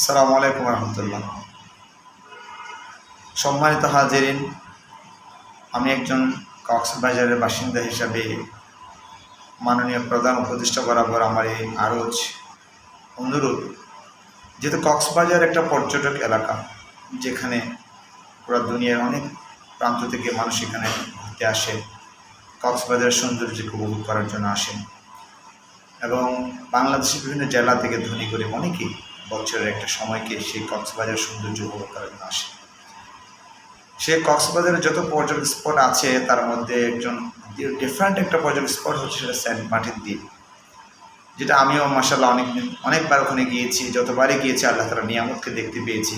আসসালামু আলাইকুম রহমতুল্লাহ। সম্মানিত হাজিরিন, আমি একজন কক্সবাজারের বাসিন্দা হিসাবে মাননীয় প্রধান উপদেষ্টা বরাবর আমার এই আরজ অনুরোধ। যেহেতু কক্সবাজার একটা পর্যটক এলাকা, যেখানে পুরো দুনিয়ার অনেক প্রান্ত থেকে মানুষ এখানে ঘুরতে আসে, কক্সবাজারের সৌন্দর্যকে উপভোগ করার জন্য আসেন। এবং বাংলাদেশের বিভিন্ন জেলা থেকে ধনী করে অনেকেই বছরের একটা সময়কে সেই কক্সবাজার সৌন্দর্য উপভোগ করার জন্য আসে। সে কক্সবাজারের যত পর্যটক স্পট আছে, তার মধ্যে একজন ডিফারেন্ট একটা পর্যটক স্পট হচ্ছে সেটা সেন্ট মার্টিন দ্বীপ, যেটা আমিও মাসাল্লাহ অনেক অনেকবার ওখানে গিয়েছি, যতবারই গিয়েছি আল্লাহ তালা নিয়ামতকে দেখতে পেয়েছি।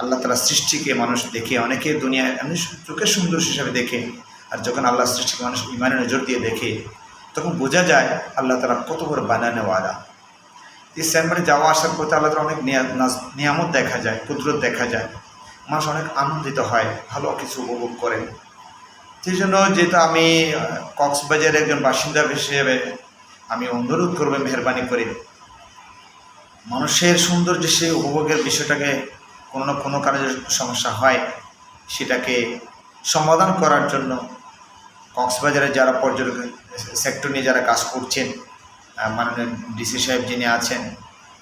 আল্লাহ তালা সৃষ্টিকে মানুষ দেখে, অনেকে দুনিয়ায় এমনি চোখের সুন্দর হিসাবে দেখে, আর যখন আল্লাহ সৃষ্টিকে মানুষ ইমানের নজর দিয়ে দেখে, তখন বোঝা যায় আল্লাহ তালা কত বড় বানানোওয়ালা এই স্যানবাড়ি যাওয়া আসার পথে আল্লাহ অনেক নিয়ামত দেখা যায়, কুদরত দেখা যায়। মানুষ অনেক আনন্দিত হয় ভালো কিছু উপভোগ করে। সেই জন্য যেহেতু আমি কক্সবাজারের একজন বাসিন্দা হিসেবে আমি অনুরোধ করব, মেহরবানি করে। মানুষের সৌন্দর্য সে উপভোগের বিষয়টাকে কোনো না কোনো কারণে সমস্যা হয়, সেটাকে সমাধান করার জন্য কক্সবাজারে যারা পর্যটক সেক্টর নিয়ে যারা কাজ করছেন মাননীয় ডিসি সাহেব যিনি আছেন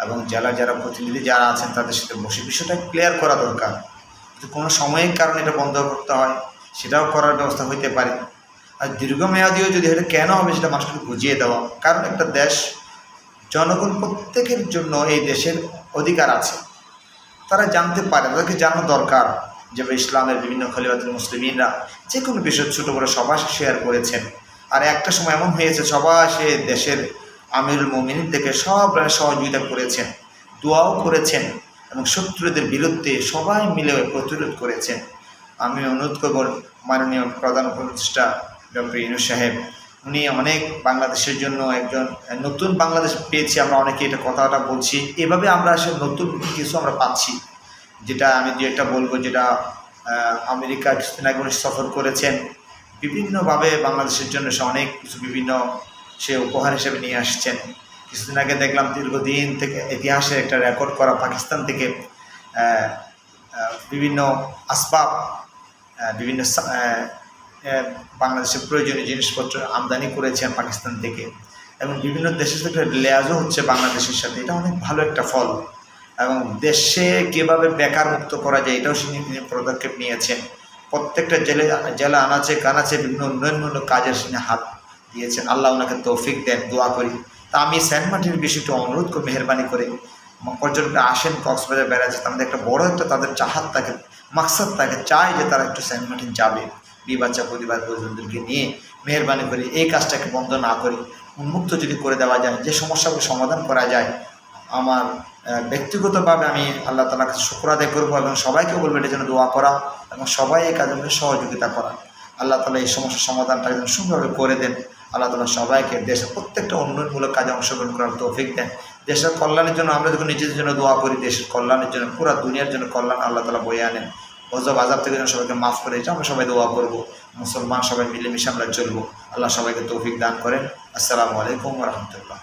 এবং জেলা যারা প্রতিনিধি যারা আছেন তাদের সাথে বসে বিষয়টা ক্লিয়ার করা দরকার। কোনো সময়ের কারণে এটা বন্ধ করতে হয়, সেটাও করার ব্যবস্থা হইতে পারে। আর দীর্ঘমেয়াদীও যদি এটা কেন হবে সেটা মানুষকে বুঝিয়ে দেওয়া, কারণ একটা দেশ, জনগণ প্রত্যেকের জন্য এই দেশের অধিকার আছে। তারা জানতে পারে, তাদেরকে জানা দরকার যে ইসলামের বিভিন্ন খলিফাতুল মুসলিমিনরা যে কোনো বিষয় ছোটো বড়ো সবাই শেয়ার করেছেন। আর একটা সময় এমন হয়েছে, সবাই সে দেশের আমিরুল মোমিনিন থেকে সব সহযোগিতা করেছেন, দোয়াও করেছেন এবং শত্রুদের বিরুদ্ধে সবাই মিলে প্রতিরোধ করেছেন। আমি অনুরোধ করব মাননীয় প্রধান উপদেষ্টা ডক্টর ইনু সাহেব, উনি অনেক বাংলাদেশের জন্য একজন, নতুন বাংলাদেশ পেয়েছি, আমরা অনেকে এটা কথাটা বলছি, এভাবে আমরা আসলে নতুন কিছু আমরা পাচ্ছি, যেটা আমি দু একটা বলব, যেটা আমেরিকা কিছুদিন আগে সফর করেছেন। বিভিন্নভাবে বাংলাদেশের জন্য অনেক কিছু, বিভিন্ন সে উপহার হিসেবে নিয়ে আসছেন। কিছুদিন আগে দেখলাম দীর্ঘদিন থেকে ইতিহাসের একটা রেকর্ড করা পাকিস্তান থেকে বিভিন্ন আসবাব বিভিন্ন বাংলাদেশের প্রয়োজনীয় জিনিসপত্র আমদানি করেছেন পাকিস্তান থেকে এবং বিভিন্ন দেশের থেকে লেয়াজও হচ্ছে বাংলাদেশের সাথে। এটা অনেক ভালো একটা ফল এবং দেশে কীভাবে বেকার মুক্ত করা যায় এটাও তিনি পদক্ষেপ নিয়েছেন। প্রত্যেকটা জেলে জেলা আনাচে কানাচে বিভিন্ন উন্নয়নমূলক কাজের তিনি হাত দিয়েছেন। আল্লাহ ওনাকে তৌফিক দেন, দোয়া করি। তা আমি সেন্ট মার্টিনের বিষয়টা অনুরোধ করে, মেহরবানি করে। পর্যটকরা আসেন কক্সবাজার বেড়াচ্ছে তাদের একটা বড় একটা তাদের চাহাত থাকে মাকসাদ থাকে চায় যে তারা একটু সেন্ট মার্টিন যাবে। বি বাচ্চা পরিবার পরিজনদেরকে নিয়ে মেহরবানি করে এই কাজটাকে বন্ধ না করে, উন্মুক্ত যদি করে দেওয়া যায়, যে সমস্যাগুলো সমাধান করা যায়, আমার ব্যক্তিগতভাবে আমি আল্লাহ তালার কাছে শুক্র আদায় করব এবং সবাইকে বলব এটা যেন দোয়া করা এবং সবাই এই কাজের সহযোগিতা করা। আল্লাহ তালা এই সমস্যার সমাধানটা যেন সুন্দরভাবে করে দেন। আল্লাহ তালা সবাইকে দেশের প্রত্যেকটা উন্নয়নমূলক কাজে অংশগ্রহণ করার তৌফিক দেন। দেশের কল্যাণের জন্য আমরা যখন নিজেদের জন্য দোয়া করি, দেশের কল্যাণের জন্য, পুরা দুনিয়ার জন্য কল্যাণ আল্লাহ তালা বয়ে আনেন। অজব আজাব থেকে যেন সবাইকে মাফ করে এটা আমরা সবাই দোয়া করব। মুসলমান সবাই মিলেমিশে আমরা চলবো। আল্লাহ সবাইকে তৌফিক দান করেন। আসসালামু আলাইকুম রহমতুল্লাহ।